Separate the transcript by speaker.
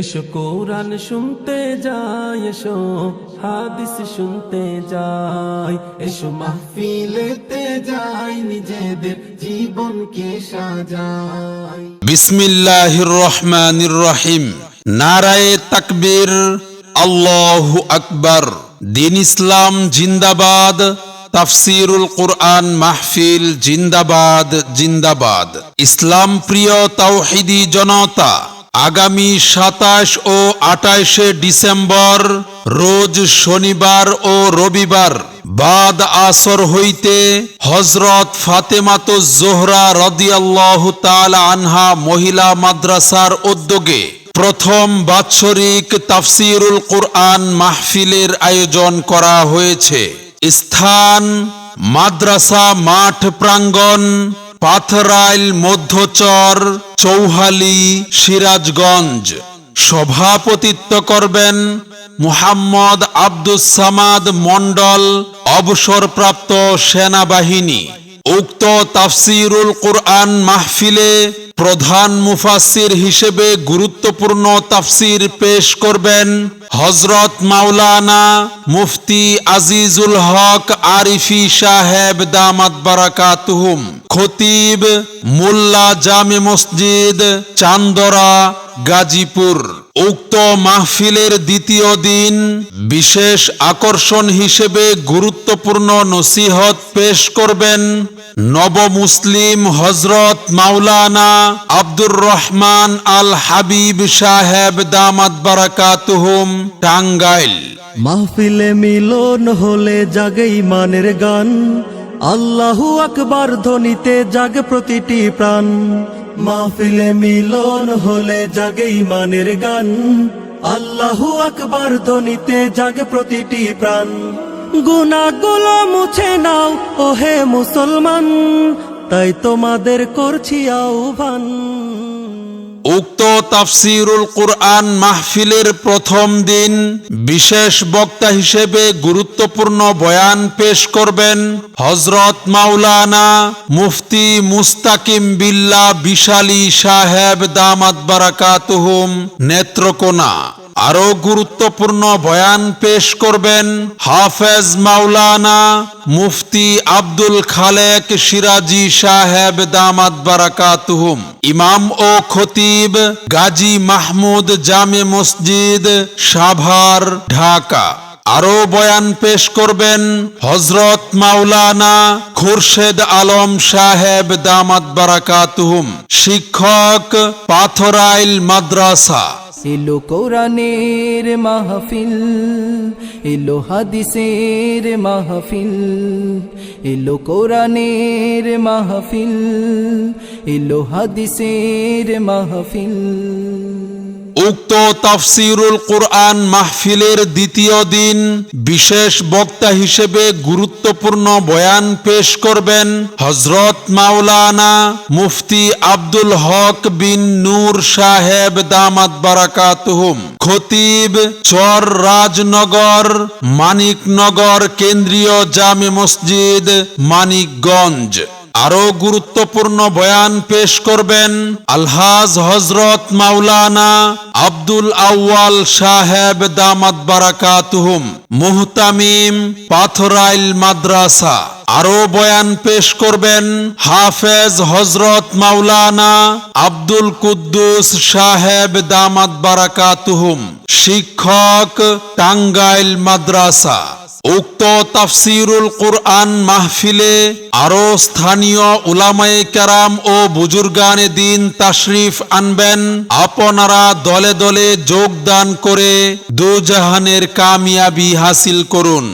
Speaker 1: এসো কোরআন শুনতে যাই, এসো হাদিস শুনতে যাই, এসো মাহফিলেতে যাই, নিজেদের সাজাই।
Speaker 2: বিসমিল্লাহির রহমানির রহিম। নারায়ে তাকবীর, আল্লাহু আকবার। দিন ইসলাম জিন্দাবাদ, তাফসিরুল কোরআন মাহফিল জিন্দাবাদ জিন্দাবাদ। ইসলাম প্রিয় তাওহিদি জনতা আগামী সাতাশ ও আটাইশে ডিসেম্বর, রোজ শনিবার ও রবিবার। বাদ আসর হইতে হজরত ফাতেমাত জোহরা রদিয়াল্লাহ তাল আনহা মহিলা মাদ্রাসার উদ্যোগে প্রথম বাৎসরিক তাফসিরুল কোরআন মাহফিলের আয়োজন করা হয়েছে। স্থান মাদ্রাসা মাঠ প্রাঙ্গণ পাথরাইল মধ্যচর চৌহালি সিরাজগঞ্জ। সভাপতিত্ব করবেন মুহাম্মদ আব্দুস সামাদ মন্ডল অবসরপ্রাপ্ত সেনাবাহিনী। উক্ত তাফসিরুল কোরআন মাহফিলে প্রধান মুফাসির হিসেবে গুরুত্বপূর্ণ তাফসির পেশ করবেন হজরত মাওলানা মুফতি আজিজুল হক আরিফি সাহেব দামাত বারাকাতুহুম, খতিব মোল্লা জামে মসজিদ, চান্দরা, গাজীপুর। উক্ত মাহফিলের দ্বিতীয় দিন বিশেষ আকর্ষণ হিসেবে গুরুত্বপূর্ণ নসিহত পেশ করবেন নব মুসলিম হজরত মাওলানা আব্দুর রহমান আল হাবিব সাহেব দামাত বারাকাতুহুম টাঙ্গাইল।
Speaker 3: মাহফিলে মিলন হলে জাগে ইমানের গান। আল্লাহু আকবার ধ্বনিতে জাগে প্রতিটি প্রাণ। মাহফিলে মিলন হলে জাগে ইমানের গান। আল্লাহু আকবার ধ্বনিতে জাগে প্রতিটি প্রাণ। গুনাগুলো মুছে নাও, ওহে মুসলমান। তাই তোমাদের করছি আহ্বান।
Speaker 2: উক্ত তাফসিরুল কোরআন মাহফিলের প্রথম দিন বিশেষ বক্তা হিসেবে গুরুত্বপূর্ণ বয়ান পেশ করবেন হজরত মাওলানা মুফতি মুস্তাকিম বিল্লা বিশালী সাহেব দামাত বারাকাতুহুম নেত্রকোনা। আরও গুরুত্বপূর্ণ বয়ান পেশ করবেন হাফেজ মাওলানা মুফতি আব্দুল খালেক সিরাজি সাহেব দামাত বারাকাতুহুম, ইমাম ও খতিব গাজী মাহমুদ জামে মসজিদ, সাভার, ঢাকা। আরও বয়ান পেশ করবেন হজরত মাওলানা খুরশেদ আলম সাহেব দামাত বারাকাতুহুম, শিক্ষক পাথরাইল মাদ্রাসা।
Speaker 4: এলো কোরআনের মাহফিল এলো হাদিসের মাহফিল এলো কোরআনের মাহফিল এলো হাদিসের মাহফিল।
Speaker 2: উক্ত তাফসিরুল কোরআন মাহফিলের দ্বিতীয় দিন বিশেষ বক্তা হিসেবে গুরুত্বপূর্ণ বয়ান পেশ করবেন হজরত মাওলানা মুফতি আব্দুল হক বিন নূর সাহেব দামাত বারাকাতুহুম। খতিব চর রাজনগর, মানিকনগর কেন্দ্রীয় জামে মসজিদ, মানিকগঞ্জ। আরও গুরুত্বপূর্ণ বয়ান পেশ করবেন আলহাজ হজরত মাওলানা আব্দুল আউয়াল সাহেব দামাত বারাকাতুহুম, মুহতামিম পাথরাইল মাদ্রাসা। আরও বয়ান পেশ করবেন হাফেজ হজরত মাওলানা আব্দুল কুদ্দুস সাহেব দামাত বারাকাতুহুম, শিক্ষক টাঙ্গাইল মাদ্রাসা। উক্ত তাফসিরুল কোরআন মাহফিলে আরও স্থানীয় উলামায়ে কেরাম ও বুজুর্গানে দিন তাশরিফ আনবেন। আপনারা দলে দলে যোগদান করে দুজাহানের কামিয়াবি হাসিল করুন।